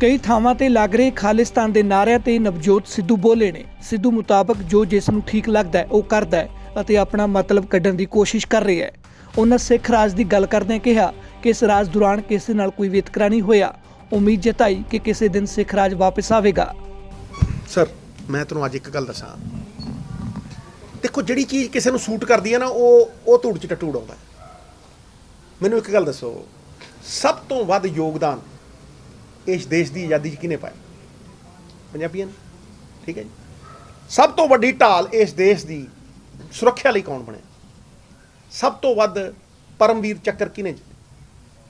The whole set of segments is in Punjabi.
ਕਈ ਥਾਵਾਂ ਤੇ ਲੱਗ ਰਹੇ ਖਾਲਿਸਤਾਨ ਦੇ ਨਾਅਰਿਆਂ ਤੇ ਨਵਜੋਤ ਸਿੱਧੂ ਬੋਲੇ ਨੇ। ਸਿੱਧੂ ਮੁਤਾਬਕ ਜੋ ਜਿਸ ਨੂੰ ਠੀਕ ਲੱਗਦਾ ਹੈ, ਉਹ ਕਰਦਾ ਹੈ ਅਤੇ ਆਪਣਾ ਮਤਲਬ ਕੱਢਣ ਦੀ ਕੋਸ਼ਿਸ਼ ਕਰ ਰਿਹਾ ਹੈ। ਉਹਨਾਂ ਸਿੱਖ ਰਾਜ ਦੀ ਗੱਲ ਕਰਦਿਆਂ ਕਿਹਾ ਕਿ ਇਸ ਰਾਜ ਦੌਰਾਨ ਕਿਸੇ ਨਾਲ ਕੋਈ ਵਿਤਕਰਾ ਨਹੀਂ ਹੋਇਆ। ਉਮੀਦ ਜਤਾਈ ਕਿ ਕਿਸੇ ਦਿਨ ਸਿੱਖ ਰਾਜ ਵਾਪਸ ਆਵੇਗਾ। ਸਰ, ਮੈਂ ਤੁਹਾਨੂੰ ਅੱਜ ਇੱਕ ਗੱਲ ਦੱਸਾਂ। ਦੇਖੋ, ਜਿਹੜੀ ਚੀਜ਼ ਕਿਸੇ ਨੂੰ ਸੂਟ ਕਰਦੀ ਹੈ ਨਾ, ਉਹ ਉਹ ਧੂੜ ਚ ਟਟੂੜ ਆਉਂਦਾ ਮੈਨੂੰ ਇੱਕ ਗੱਲ ਦੱਸੋ। ਸਭ ਤੋਂ ਵੱਧ ਯੋਗਦਾਨ ਇਸ ਦੇਸ਼ ਦੀ ਆਜ਼ਾਦੀ 'ਚ ਕਿਹਨੇ ਪਾਇਆ ਪੰਜਾਬੀਆਂ ਨੇ, ਠੀਕ ਹੈ ਜੀ? ਸਭ ਤੋਂ ਵੱਡੀ ਢਾਲ ਇਸ ਦੇਸ਼ ਦੀ ਸੁਰੱਖਿਆ ਲਈ ਕੌਣ ਬਣਿਆ? ਸਭ ਤੋਂ ਵੱਧ ਪਰਮਵੀਰ ਚੱਕਰ ਕਿਹਨੇ ਜਿੱਤੇ?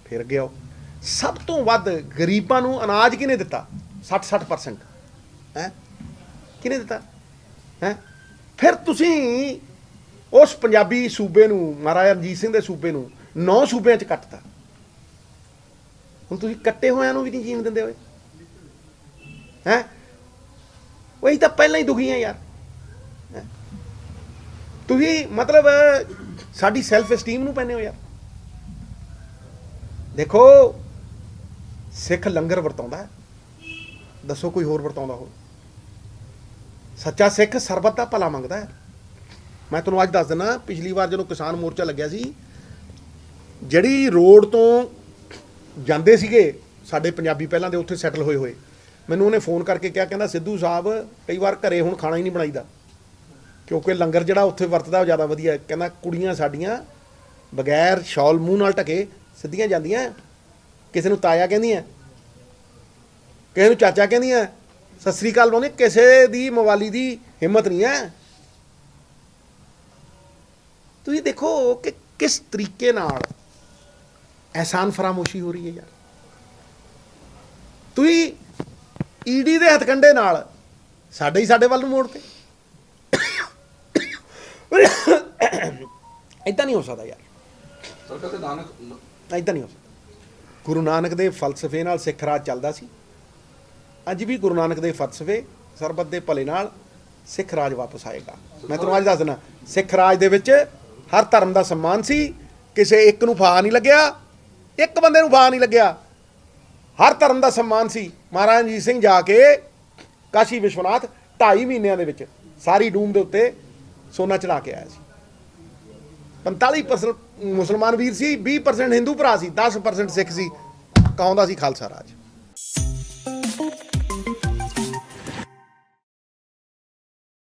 ਫਿਰ ਗਿਆ ਉਹ ਸਭ ਤੋਂ ਵੱਧ ਗਰੀਬਾਂ ਨੂੰ ਅਨਾਜ ਕਿਹਨੇ ਦਿੱਤਾ? 60 60% ਹੈ? ਕਿਹਨੇ ਦਿੱਤਾ? ਹੈ? ਫਿਰ ਤੁਸੀਂ ਉਸ ਪੰਜਾਬੀ ਸੂਬੇ ਨੂੰ, ਮਹਾਰਾਜਾ ਰਣਜੀਤ ਸਿੰਘ ਦੇ ਸੂਬੇ ਨੂੰ ਨੌ ਸੂਬਿਆਂ 'ਚ ਕੱਟਤਾ। ਹੁਣ ਤੁਸੀਂ ਕੱਟੇ ਹੋਇਆਂ ਨੂੰ ਵੀ ਨਹੀਂ ਜੀਣ ਦਿੰਦੇ ਹੋਏ ਹੈ? ਉਹੀ ਤਾਂ ਪਹਿਲਾਂ ਹੀ ਦੁਖੀ ਆ ਯਾਰ। ਤੁਸੀਂ ਮਤਲਬ, ਸਾਡੀ ਸੈਲਫ esteem ਨੂੰ ਪੈਨੇ ਹੋ ਯਾਰ। ਦੇਖੋ, ਸਿੱਖ ਲੰਗਰ ਵਰਤਾਉਂਦਾ ਦੱਸੋ ਕੋਈ ਹੋਰ ਵਰਤਾਉਂਦਾ ਹੋ ਸੱਚਾ ਸਿੱਖ ਸਰਬਤ ਦਾ ਭਲਾ ਮੰਗਦਾ ਹੈ। ਮੈਂ ਤੁਹਾਨੂੰ ਅੱਜ ਦੱਸ ਦਿੰਦਾ, ਪਿਛਲੀ ਵਾਰ ਜਦੋਂ ਕਿਸਾਨ ਮੋਰਚਾ ਲੱਗਿਆ ਸੀ, ਜਿਹੜੀ ਰੋਡ ਤੋਂ ਜਾਂਦੇ ਸੀਗੇ, ਸਾਡੇ ਪੰਜਾਬੀ ਪਹਿਲਾਂ ਦੇ ਉੱਥੇ ਸੈਟਲ ਹੋਏ ਹੋਏ। ਮੈਨੂੰ ਉਹਨੇ ਫੋਨ ਕਰਕੇ ਕਿਹਾ, ਕਹਿੰਦਾ, ਸਿੱਧੂ ਸਾਹਿਬ, ਕਈ ਵਾਰ ਘਰੇ ਹੁਣ ਖਾਣਾ ਹੀ ਨਹੀਂ ਬਣਾਈਦਾ। ਕਿਉਂਕਿ ਲੰਗਰ ਜਿਹੜਾ ਉੱਥੇ ਵਰਤਦਾ, ਉਹ ਜ਼ਿਆਦਾ ਵਧੀਆ। ਕਹਿੰਦਾ, ਕੁੜੀਆਂ ਸਾਡੀਆਂ ਬਗੈਰ ਸ਼ਾਲ ਮੂੰਹ ਨਾਲ ਢਕੇ, ਸਿੱਧੀਆਂ ਜਾਂਦੀਆਂ। ਕਿਸੇ ਨੂੰ ਤਾਇਆ ਕਹਿੰਦੀਆਂ, ਕਿਸੇ ਨੂੰ ਚਾਚਾ ਕਹਿੰਦੀਆਂ, ਸਤਿ ਸ੍ਰੀ ਅਕਾਲ ਬੋਲੇ ਕਿਸੇ ਦੀ ਮਵਾਲੀ ਦੀ ਹਿੰਮਤ ਨਹੀਂ ਹੈ ਤੁਸੀਂ ਦੇਖੋ ਕਿ ਕਿਸ ਤਰੀਕੇ ਨਾਲ ਐਹਸਾਨ ਫਰਾਮੋਸ਼ੀ ਹੋ ਰਹੀ ਹੈ ਯਾਰ। ਤੁਸੀਂ ਈਡੀ ਦੇ ਹਥਕੰਡੇ ਨਾਲ ਸਾਡੇ ਹੀ ਸਾਡੇ ਵੱਲ ਨੂੰ ਮੋੜ ਤੇ ਇਦਾਂ ਨਹੀਂ ਹੋ ਸਕਦਾ ਯਾਰ। ਸਰ ਕਹਿੰਦੇ ਨਾਨਕ ਇਦਾਂ ਨਹੀਂ ਹੋ ਸਕਦਾ। ਗੁਰੂ ਨਾਨਕ ਦੇ ਫਲਸਫੇ ਨਾਲ ਸਿੱਖ ਰਾਜ ਚੱਲਦਾ ਸੀ। ਅੱਜ ਵੀ ਗੁਰੂ ਨਾਨਕ ਦੇ ਫਲਸਫੇ ਸਰਬੱਤ ਦੇ ਭਲੇ ਨਾਲ ਸਿੱਖ ਰਾਜ ਵਾਪਸ ਆਏਗਾ। ਮੈਂ ਤੁਹਾਨੂੰ ਅੱਜ ਦੱਸ ਦਿੰਦਾ ਸਿੱਖ ਰਾਜ ਦੇ ਵਿੱਚ ਹਰ ਧਰਮ ਦਾ ਸਨਮਾਨ ਸੀ। ਕਿਸੇ ਇੱਕ ਨੂੰ ਫਾ ਨਹੀਂ ਲੱਗਿਆ। ਇੱਕ ਬੰਦੇ ਨੂੰ ਫਾ ਨਹੀਂ ਲੱਗਿਆ। ਹਰ ਧਰਮ ਦਾ ਸਨਮਾਨ ਸੀ। ਮਹਾਰਾਜਾ ਰਣਜੀਤ ਸਿੰਘ ਜਾ ਕੇ ਕਾਸ਼ੀ ਵਿਸ਼ਵਨਾਥ 2.5 ਮਹੀਨਿਆਂ ਦੇ ਵਿੱਚ ਸਾਰੀ ਡੂਮ ਦੇ ਉੱਤੇ ਸੋਨਾ ਚੜਾ ਕੇ ਆਇਆ ਸੀ। 45% ਮੁਸਲਮਾਨ ਵੀਰ ਸੀ 20% ਹਿੰਦੂ ਭਰਾ ਸੀ 10% ਸਿੱਖ ਸੀ। ਕਹਾਉਂਦਾ ਸੀ ਖਾਲਸਾ ਰਾਜ।